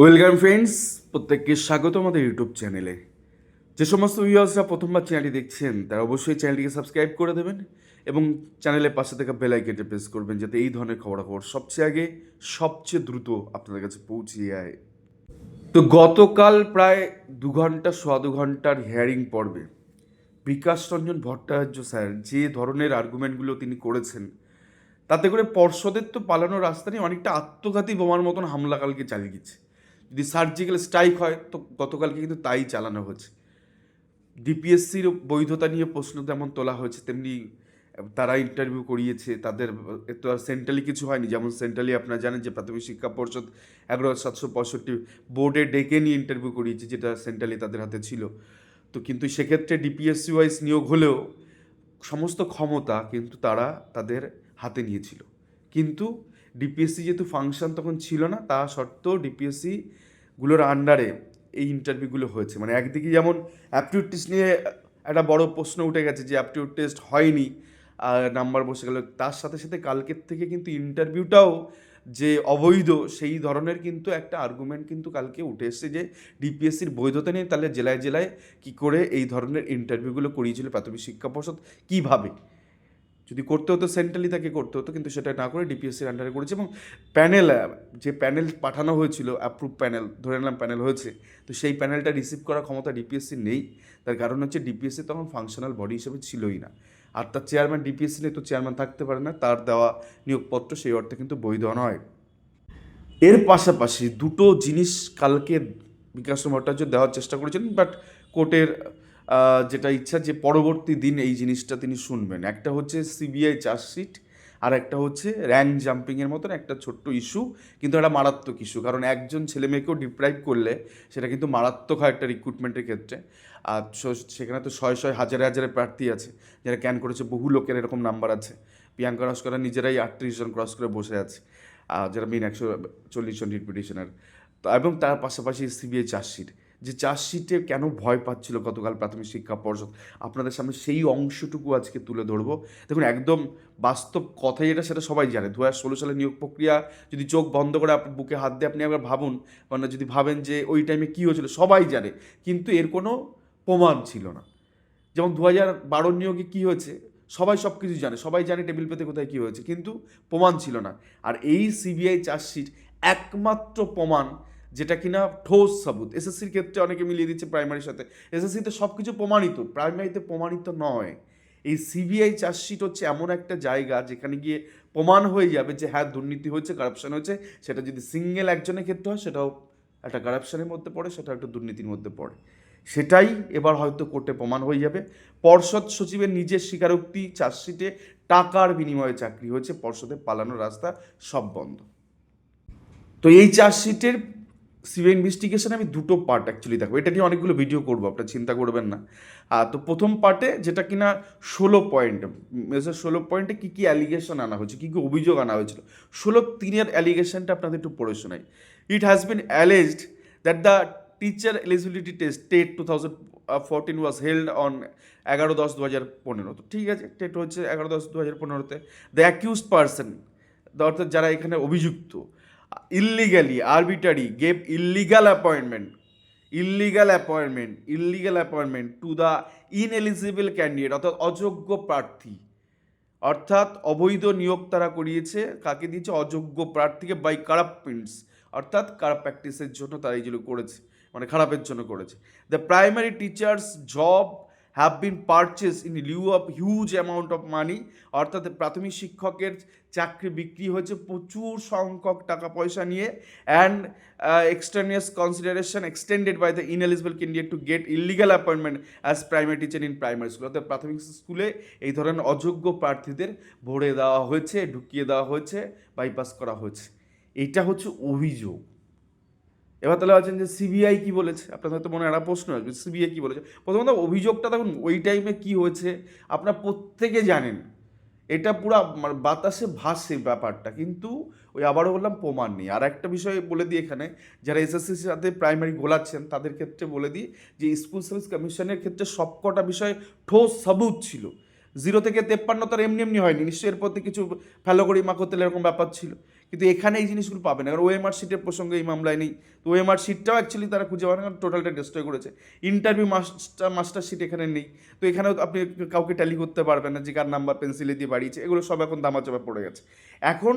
Welcome friends, প্রত্যেককে স্বাগত আমাদের ইউটিউব চ্যানেলে। যে সমস্ত ভিউয়ার্সরা প্রথমবার চ্যানেলটি দেখছেন, তারা অবশ্যই চ্যানেলটিকে সাবস্ক্রাইব করে দেবেন এবং চ্যানেলের পাশে থাকা বেল আইকনটি প্রেস করবেন যাতে এই ধরনের খবরাখবর সবচেয়ে আগে, সবচেয়ে দ্রুত আপনাদের কাছে পৌঁছে যায়। তো গতকাল প্রায় দু ঘণ্টা, সোয়া দু ঘণ্টার হিয়ারিং পর্বে বিকাশ রঞ্জন ভট্টাচার্য স্যার যে ধরনের আর্গুমেন্টগুলো তিনি করেছেন, তাতে করে পর্ষদের তো পালানোর রাস্তা নেই অনেকটা আত্মঘাতী বোমার মতন হামলা কালকে চালিয়ে গেছে। যদি সার্জিক্যাল স্ট্রাইক হয়, তো গতকালকে কিন্তু তাই চালানো হয়েছে ডিপিএসসির বৈধতা নিয়ে প্রশ্ন তেমন তোলা হয়েছে, তেমনি তারা ইন্টারভিউ করিয়েছে, তাদের তো আর সেন্ট্রালি কিছু হয়নি। যেমন সেন্ট্রালি আপনারা জানেন যে প্রাথমিক শিক্ষা পর্ষদ এগারো সাতশো পঁয়ষট্টি বোর্ডে ডেকে নিয়ে ইন্টারভিউ করিয়েছে, যেটা সেন্ট্রালি তাদের হাতে ছিল। তো কিন্তু সেক্ষেত্রে ডিপিএসসি ওয়াইজ নিয়োগ হলেও সমস্ত ক্ষমতা কিন্তু তারা তাদের হাতে নিয়েছিল। কিন্তু ডিপিএসসি যেহেতু ফাংশন তখন ছিল না, তা সত্ত্বেও ডিপিএসসিগুলোর আন্ডারে এই ইন্টারভিউগুলো হয়েছে। মানে একদিকে যেমন অ্যাপটিউড টেস্ট নিয়ে একটা বড় প্রশ্ন উঠে গেছে যে অ্যাপটিউড টেস্ট হয়নি, আর নাম্বার বসে গেল। তার সাথে সাথে কালকের থেকে কিন্তু ইন্টারভিউটাও যে অবৈধ, সেই ধরনের কিন্তু একটা আর্গুমেন্ট কিন্তু কালকে উঠে এসেছে যে ডিপিএসসির বৈধতা নেই তাহলে জেলায় জেলায় কি করে এই ধরনের ইন্টারভিউগুলো করিয়েছিল প্রাথমিক শিক্ষা পর্ষদ, কীভাবে? যদি করতে হতো সেন্ট্রালি তাকে করতে হতো, কিন্তু সেটা না করে ডিপিএসসির আন্ডারে করেছে এবং প্যানেল যে প্যানেল পাঠানো হয়েছিল অ্যাপ্রুভ প্যানেল ধরে নিলাম প্যানেল হয়েছে, তো সেই প্যানেলটা রিসিভ করার ক্ষমতা ডিপিএসসি নেই। তার কারণ হচ্ছে ডিপিএসসি তখন ফাংশনাল বডি হিসেবে ছিলই না। আর তার চেয়ারম্যান ডিপিএসসি নেই, তো চেয়ারম্যান থাকতে পারে না, তার দেওয়া নিয়োগপত্র সেই অর্থে কিন্তু বৈধ নয়। এর পাশাপাশি দুটো জিনিস কালকে বিকাশ ভট্টাচার্য দেওয়ার চেষ্টা করেছেন বাট কোর্টের যেটা ইচ্ছা যে পরবর্তী দিন এই জিনিসটা তিনি শুনবেন। একটা হচ্ছে সিবিআই চার্জশিট, আর একটা হচ্ছে র্যাঙ্ক জাম্পিংয়ের মতন একটা ছোট্ট ইস্যু, কিন্তু একটা মারাত্মক ইস্যু। কারণ একজন ছেলে মেয়েকেও ডিপ্রাইভ করলে সেটা কিন্তু মারাত্মক হয় একটা রিক্রুটমেন্টের ক্ষেত্রে। আর সেখানে তো ছয় ছয় হাজারে হাজারে প্রার্থী আছে, যারা ক্যান করেছে, বহু লোকের এরকম নাম্বার আছে। প্রিয়াঙ্কা নস্করা নিজেরাই আটত্রিশ জন ক্রস করে বসে আছে আর যারা মেন একশো চল্লিশ জন রিপিটেশনার এবং তার পাশাপাশি সিবিআই চার্জশিট। যে চার্জশিটে কেন ভয় পাচ্ছিল গতকাল প্রাথমিক শিক্ষা পর্ষদ? আপনাদের সামনে সেই অংশটুকু আজকে তুলে ধরবো। দেখুন, একদম বাস্তব কথা যেটা, সেটা সবাই জানে। দু হাজার ষোলো সালে নিয়োগ প্রক্রিয়া যদি চোখ বন্ধ করে আপনার বুকে হাত দিয়ে আপনি একবার ভাবুন মানে যদি ভাবেন যে ওই টাইমে কী হয়েছিল, সবাই জানে। কিন্তু এর কোনো প্রমাণ ছিল না। যেমন দু হাজার বারোর নিয়োগে কী হয়েছে, সবাই সব কিছু জানে। সবাই জানে টেবিল পেতে কোথায় কী হয়েছে, কিন্তু প্রমাণ ছিল না। আর এই সিবিআই চার্জশিট একমাত্র প্রমাণ যেটা কিনা ঠোস সাবুত। এসএসসির ক্ষেত্রে অনেকে মিলিয়ে দিচ্ছে প্রাইমারির সাথে। এসএসসিতে সব কিছু প্রমাণিত প্রাইমারিতে প্রমাণিত নয়। এই সিবিআই চার্জশিট হচ্ছে এমন একটা জায়গা যেখানে গিয়ে প্রমাণ হয়ে যাবে যে হ্যাঁ দুর্নীতি হয়েছে কারাপশন হয়েছে। সেটা যদি সিঙ্গেল একজনের ক্ষেত্রে হয়, সেটাও একটা কারাপশনের মধ্যে পড়ে সেটা একটা দুর্নীতির মধ্যে পড়ে। সেটাই এবার হয়তো কোর্টে প্রমাণ হয়ে যাবে। পর্ষদ সচিবের নিজের স্বীকারোক্তি চার্জশিটে টাকার বিনিময়ে চাকরি হয়েছে, পর্ষদে পালানোর রাস্তা সব বন্ধ। তো এই চার্জশিটের সিভিল ইনভেস্টিগেশন আমি দুটো পার্ট অ্যাকচুয়ালি দেখো এটা নিয়ে অনেকগুলো ভিডিও করব, আপনার চিন্তা করবেন না। তো প্রথম পার্টে যেটা কিনা ষোলো পয়েন্ট ষোলো পয়েন্টে কী কী অ্যালিগেশন আনা হয়েছে, কী কী অভিযোগ আনা হয়েছিল, ষোলো তিনের অ্যালিগেশনটা আপনাদের একটু পড়ে শোনাই। It has been alleged that the teacher eligibility test TET two thousand fourteen was held on এগারো দশ দু হাজার পনেরো। তো ঠিক আছে, টেট হচ্ছে এগারো দশ দু হাজার পনেরোতে। দ্য অ্যাকিউজ পার্সন অর্থাৎ যারা এখানে অভিযুক্ত illegally arbitrary gave illegal appointment illegal appointment illegal appointment to the ineligible candidate অর্থাৎ অযোগ্য প্রার্থী। অর্থাৎ অবৈধ নিয়োগ তারা করিয়েছে, কাকে দিয়েছে? অযোগ্য প্রার্থীকে বাই মিনস অর্থাৎ খারাপ প্র্যাকটিসের জন্য তারা এইগুলো করেছে মানে খারাপের জন্য করেছে। The primary teachers job have been purchase in lieu of huge amount of money অর্থাৎ প্রাথমিক শিক্ষকের চাকরি বিক্রি হয়েছে প্রচুর সংখ্যক টাকা পয়সা নিয়ে and extraneous consideration extended by the ineligible candidate to get illegal appointment as primary teacher in primary school অর্থাৎ প্রাথমিক স্কুলে এই ধরনের অযোগ্য প্রার্থীদের ভরে দেওয়া হয়েছে, ঢুকিয়ে দেওয়া হয়েছে বাইপাস করা হয়েছে। এটা হচ্ছে অভিযোগ। এবার তাহলে আছেন যে সিবিআই কি বলেছে? আপনার হয়তো মনে একটা প্রশ্ন আসবে সিবিআই কি বলেছে? প্রথমত অভিযোগটা দেখুন, ওই টাইমে কি হয়েছে, আপনার প্রত্যেকে জানেন। এটা পুরো মানে বাতাসে ভাসে ব্যাপারটা, কিন্তু ওই আবারও বললাম প্রমাণ নেই। আর একটা বিষয় বলে দিই এখানে, যারা এসএসসির সাথে প্রাইমারি গোলাচ্ছেন, তাদের ক্ষেত্রে বলে দিই যে স্কুল সার্ভিস কমিশনের ক্ষেত্রে সবকটা বিষয় ঠোস সাবুত ছিল। জিরো থেকে তেপ্পান্ন তার এমনি এমনি হয়নি। নিশ্চয়ই এর প্রতি কিছু ফ্যালো করি মাখোতেল এরকম ব্যাপার ছিল। কিন্তু এখানে এই জিনিসগুলো পাবে না। কারণ ওএমআর সিটের প্রসঙ্গে এই মামলায় নেই। তো ওএমআর সিটটাও অ্যাকচুয়ালি তারা খুঁজে পাবে না, কারণ টোটালটা ডিস্ট্রয় করেছে। ইন্টারভিউ মাস্টার মাস্টার সিট এখানে নেই। তো এখানেও আপনি কাউকে ট্যালি করতে পারবেন না যে কার নাম্বার পেন্সিলে দিয়ে বাড়িয়েছে। এগুলো সব এখন দামাচাপা পড়ে গেছে। এখন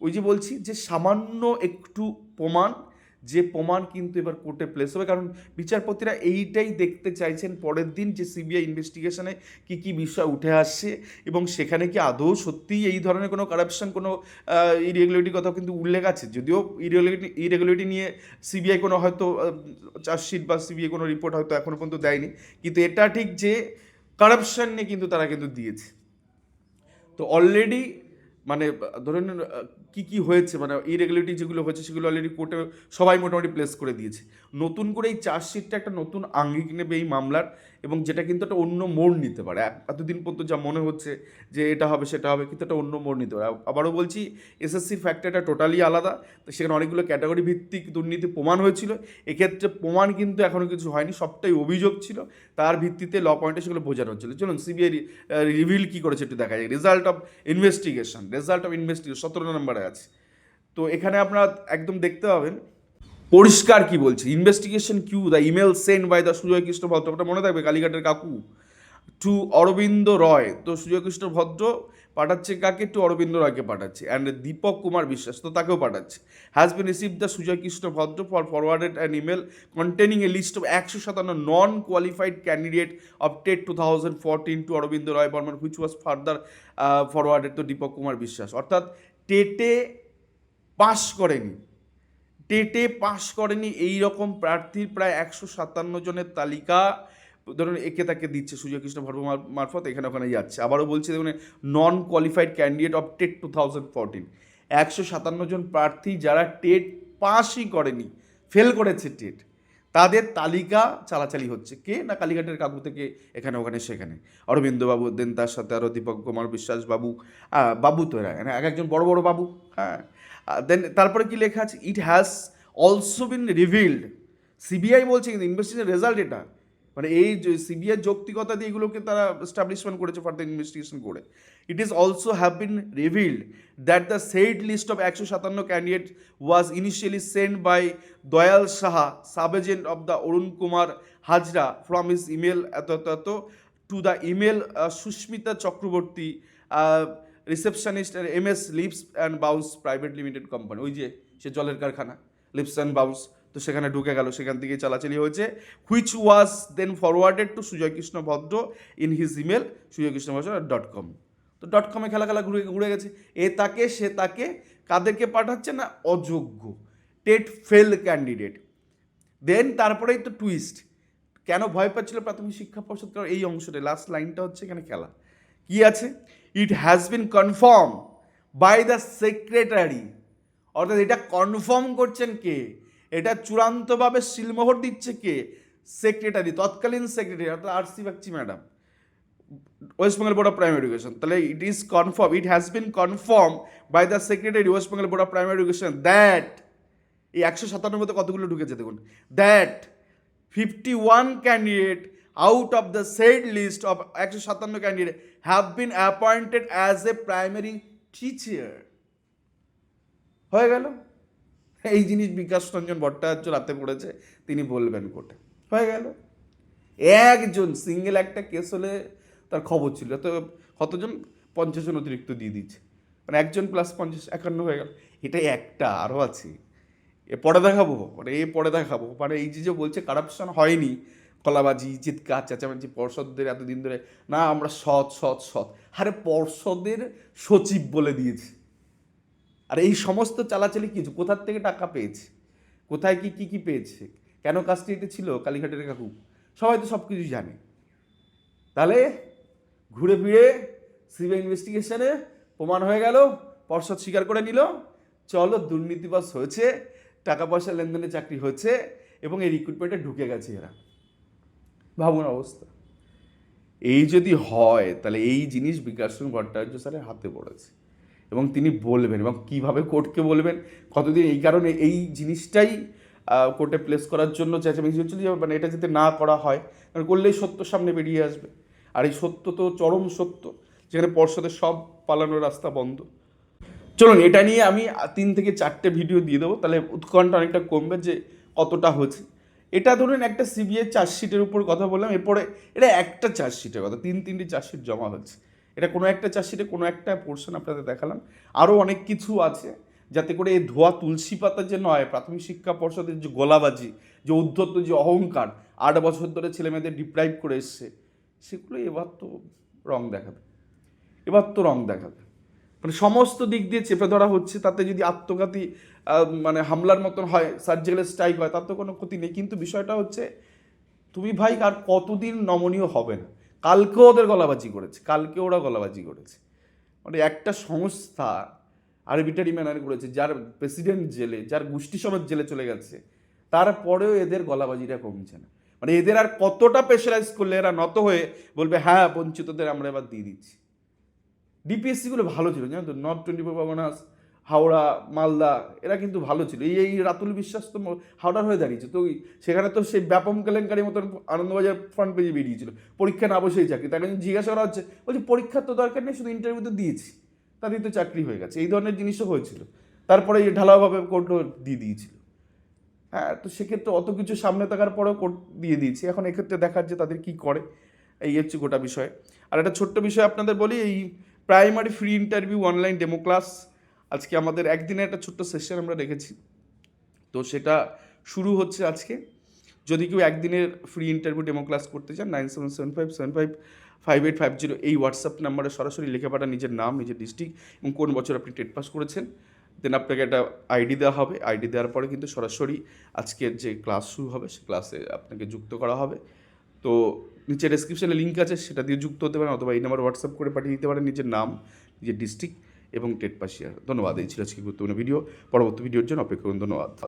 ওই যে বলছি যে সামান্য একটু প্রমাণ যে প্রমাণ কিন্তু এবার কোর্টে প্লেস হবে। কারণ বিচারপতিরা এইটাই দেখতে চাইছেন পরের দিন যে সিবিআই ইনভেস্টিগেশনে কি কি বিষয় উঠে আসছে এবং সেখানে কি আদৌ সত্যিই এই ধরনের কোনো কারাপশন কোনো ইরেগুলারিটি কথা কিন্তু উল্লেখ আছে। যদিও ইরেগুলারিটি ইরেগুলারিটি নিয়ে সিবিআই কোনো হয়তো চার্জশিট বা সিবিআই কোনো রিপোর্ট হয়তো এখনও পর্যন্ত দেয়নি। কিন্তু এটা ঠিক যে কারাপশন নিয়ে কিন্তু তারা কিন্তু দিয়েছে। তো অলরেডি মানে ধরেন কি কি হয়েছে? মানে ইরেগুলারিটি যেগুলো হয়েছে, সেগুলো অলরেডি কোর্টে সবাই মোটামুটি প্লেস করে দিয়েছে। নতুন করে এই চার্জশিটটা একটা নতুন আঙ্গিক নেবে এই মামলার। এবং যেটা কিন্তু একটা অন্য মোড় নিতে পারে। এত- এতদিন পর্যন্ত যা মনে হচ্ছে যে এটা হবে, সেটা হবে, কিন্তু একটা অন্য মোড় নিতে পারে। আবারও বলছি এসএসসি ফ্যাক্টরটা টোটালি আলাদা। তো সেখানে অনেকগুলো ক্যাটাগরি ভিত্তিক দুর্নীতি প্রমাণ হয়েছিল। এক্ষেত্রে প্রমাণ কিন্তু এখনও কিছু হয়নি, সবটাই অভিযোগ ছিল। তার ভিত্তিতে ল পয়েন্টে সেগুলো বোঝানো হচ্ছিল। চলুন সিবিআই রিভিল কী করেছে একটু দেখা যায় result of investigation result of investigation সতেরো নম্বরে আছে। তো এখানে আপনারা একদম দেখতে পাবেন পরিষ্কার কি বলছে? Investigation Q the email send by the Sujoy Krishna Bhadra মনে থাকবে? কালীঘাটের কাকু। টু অরবিন্দ রয়। তো সুজয় কৃষ্ণ ভদ্র পাঠাচ্ছে কাকে? টু অরবিন্দ রয়কে পাঠাচ্ছে। অ্যান্ড দীপক কুমার বিশ্বাস, তো তাকেও পাঠাচ্ছে। Has been received the Sujoy Krishna Bhadra for forwarded an email containing a list of একশো সাতান্ন non qualified candidate of TET two thousand fourteen to Arabinda Roy Barman which was further forwarded to Dipak Kumar Biswas. অর্থাৎ টেটে pass করেনি। টেটে পাশ করেনি এই রকম প্রার্থীর প্রায় একশো সাতান্ন জনের তালিকা। ধরুন, একে তাকে দিচ্ছে সূর্যকৃষ্ণ কৃষ্ণ ভর্ম মারফত, এখানে ওখানে যাচ্ছে। আবারও বলছে, দেখুন non qualified candidate of TET two thousand fourteen. একশো সাতান্ন জন প্রার্থী যারা টেট পাসই করেনি, ফেল করেছে টেট। তাদের তালিকা চালাচালি হচ্ছে। কে? না কালীঘাটের কাকু থেকে এখানে, ওখানে, সেখানে। অরবিন্দবাবু, দেন তার সাথে আরও দীপক কুমার বিশ্বাস বাবু বাবু তো এরা এক একজন বড় বড় বাবু হ্যাঁ। দেন তারপরে কি লেখা আছে? It has also been revealed CBI বলছে কিন্তু ইনভেস্টিগেশন রেজাল্ট এটা। মানে এই যে সিবিআই যৌক্তিকতা দিয়ে এগুলোকে তারা এস্টাবলিশমেন্ট করেছে ফার্দার ইনভেস্টিগেশন করে। It is also have been revealed that the said list of একশো সাতান্ন candidate was initially send by Dayal Saha sub agent of the Arun Kumar Hajra from his email এত এত to the email Susmita Chakraborty receptionist M S leaps and bounce private limited company ওই যে সে জলের কারখানা lips and bounce তো সেখানে ঢুকে গেল। সেখান থেকে চালাচালি হয়েছে। Which was then forwarded to Sujoy Krishna Bhadra in his email Sujoy Krishna Bhadra dot com তো ডট কমে খেলা খেলা ঘুরে ঘুরে গেছে। এ তাকে, সে তাকে, কাদেরকে পাঠাচ্ছে না? অযোগ্য। টেট ফেল ক্যান্ডিডেট দেন তারপরেই তো টুইস্ট কেন ভয় পাচ্ছিল প্রাথমিক শিক্ষা পর্ষদ? কারণ এই অংশটা লাস্ট লাইনটা হচ্ছে এখানে খেলা। কি আছে? It has been confirm by the secretary অর্থাৎ এটা কনফার্ম করছেন কে? এটা চূড়ান্তভাবে সিলমোহর দিচ্ছে কে? সেক্রেটারি তৎকালীন সেক্রেটারি অর্থাৎ R C Bagchi madam West Bengal Board of Primary Education তাহলে it is confirm it has been confirm by the secretary West Bengal Board of Primary Education that এই একশো মধ্যে কতগুলো ঢুকেছে দেখুন। That fifty one candidate out of the said list of একশো সাতান্ন candidate have been appointed as a primary teacher হয়ে গেল? এই জিনিস বিকাশ রঞ্জন ভট্টাচার্য রাতে পড়েছে, তিনি বলবেন কোর্টে। হয়ে গেল। একজন সিঙ্গেল একটা কেস হলে তার খবর ছিল। তো কতজন? পঞ্চাশ জন অতিরিক্ত দিয়ে দিচ্ছে। মানে একজন প্লাস পঞ্চাশ, একান্ন হয়ে গেল। এটাই একটা আরও আছে। এ পরে দেখাবো মানে এ পরে দেখাবো। মানে এই যে যে বলছে কারাপশন হয়নি। কলাবাজি, চিৎকার, চেঁচামেচি, পর্ষদদের এতদিন ধরে। না, আমরা সৎ সৎ সৎ। আরে পর্ষদের সচিব বলে দিয়েছে। আর এই সমস্ত চালাচালি কিছু কোথার থেকে টাকা পেয়েছে? কোথায় কি কি কি পেয়েছে? কেন কাস্টডিতে ছিল? কালীঘাটের কাকু। সবাই তো সব কিছু জানে। তাহলে ঘুরে ফিরে সিবিআই ইনভেস্টিগেশনে প্রমাণ হয়ে গেল, পর্ষদ স্বীকার করে নিল। চলো দুর্নীতিবাস হয়েছে, টাকা পয়সা লেনদেনে চাকরি হয়েছে এবং এই রিক্রুটমেন্টে ঢুকে গেছে এরা। ভাবুন অবস্থা। এই যদি হয়, তাহলে এই জিনিস বিকাশ ভট্টাচার্য স্যারের হাতে পড়েছে। এবং তিনি বলবেন এবং কীভাবে কোর্টকে বলবেন, কতদিন, এই কারণে এই জিনিসটাই কোর্টে প্লেস করার জন্য চেঁচামেচি হচ্ছিল যে মানে এটা যাতে না করা হয়, কারণ করলেই সত্য সামনে বেরিয়ে আসবে। আর এই সত্য তো চরম সত্য, যেখানে পর্ষদের সব পালানোর রাস্তা বন্ধ। চলুন, এটা নিয়ে আমি তিন থেকে চারটে ভিডিও দিয়ে দেবো, তাহলে উৎকণ্ঠা অনেকটা কমবে যে কতটা হচ্ছে। এটা ধরুন একটা সিবিআই চার্জশিটের উপর কথা বললাম, এরপরে, এটা একটা চার্জশিটের কথা, তিন তিনটি চার্জশিট জমা হচ্ছে। এটা কোনো একটা চার্জশিটে কোনো একটা পোর্শন আপনাদের দেখালাম। আরও অনেক কিছু আছে, যাতে করে এই ধোয়া তুলসী পাতা যে নয়, প্রাথমিক শিক্ষা পর্ষদের যে গোলাবাজি, যে উদ্ধত্ত যে অহংকার, আট বছর ধরে ছেলেমেয়েদের ডিপ্রাইভ করে এসছে, সেগুলো এবার তো রং দেখাবে। এবার তো রং দেখাবে। মানে সমস্ত দিক দিয়ে চেপে ধরা হচ্ছে, তাতে যদি আত্মঘাতী মানে হামলার মতন হয় সার্জিক্যাল স্ট্রাইক হয়, তার তো কোনো ক্ষতি নেই। কিন্তু বিষয়টা হচ্ছে, তুমি ভাই আর কতদিন নমনীয় হবে না? কালকেও ওদের গলাবাজি করেছে কালকে ওরা গলাবাজি করেছে। মানে একটা সংস্থা আরবিটারি ম্যানার করেছে, যার প্রেসিডেন্ট জেলে, যার গোষ্ঠী সমেত জেলে চলে গেছে, তারপরেও এদের গলাবাজিটা কমছে না। মানে এদের আর কতটা প্রেশারাইজ করলে এরা নত হয়ে বলবে হ্যাঁ বঞ্চিতদের আমরা এবার দিয়ে দিচ্ছি। ডিপিএসসিগুলো ভালো ছিল, জানো তো? North twenty four performance Howrah, Malda, এরা কিন্তু ভালো ছিল। এই এই রাতুল বিশ্বাস তো হাওড়ার হয়ে দাঁড়িয়েছে। তো সেখানে তো সেই ব্যাপম কেলেঙ্কারি মতন আনন্দবাজার ফ্রন্ট পেজে বেরিয়েছিল। পরীক্ষা না বসেই চাকরি। তাকে জিজ্ঞাসা করা হচ্ছে, বলছে, পরীক্ষার তো দরকার নেই, শুধু ইন্টারভিউ তো দিয়েছি। তাদের তো চাকরি হয়ে গেছে। এই ধরনের জিনিসও হয়েছিল। তারপরে এই ঢালাওভাবে কোর্টও দিয়ে দিয়েছিল। হ্যাঁ তো সেক্ষেত্রে অত কিছু সামনে থাকার পরেও কোর্ট দিয়ে দিয়েছি। এখন এক্ষেত্রে দেখার যে তাদের কি করে, এই হচ্ছে গোটা বিষয়। আর একটা ছোট্ট বিষয় আপনাদের বলি, এই primary free interview online demo class আজকে আমাদের একদিনে একটা ছোট্ট সেশন আমরা রেখেছি। তো সেটা শুরু হচ্ছে আজকে। যদি কেউ একদিনের ফ্রি ইন্টারভিউ ডেমো ক্লাস করতে চান nine seven seven five seven five five eight five zero এই হোয়াটসঅ্যাপ নাম্বারে সরাসরি লিখে পাঠান নিজের নাম, নিজের ডিস্ট্রিক্ট এবং কোন বছর আপনি টেট পাস করেছেন। দেন আপনাকে একটা আইডি দেওয়া হবে। আইডি দেওয়ার পরে কিন্তু সরাসরি আজকের যে ক্লাস শুরু হবে, সে ক্লাসে আপনাকে যুক্ত করা হবে। তো নিচে ডেসক্রিপশনে লিঙ্ক আছে, সেটা দিয়ে যুক্ত হতে পারেন অথবা এই নাম্বার হোয়াটসঅ্যাপ করে পাঠিয়ে দিতে পারেন নিজের নাম, নিজের ডিস্ট্রিক্ট এবং টেট পাশিয়ার ধন্যবাদ, এই ছিল আজকে গুরুত্বপূর্ণ ভিডিও। পরবর্তী ভিডিওর জন্য অপেক্ষা করুন। ধন্যবাদ।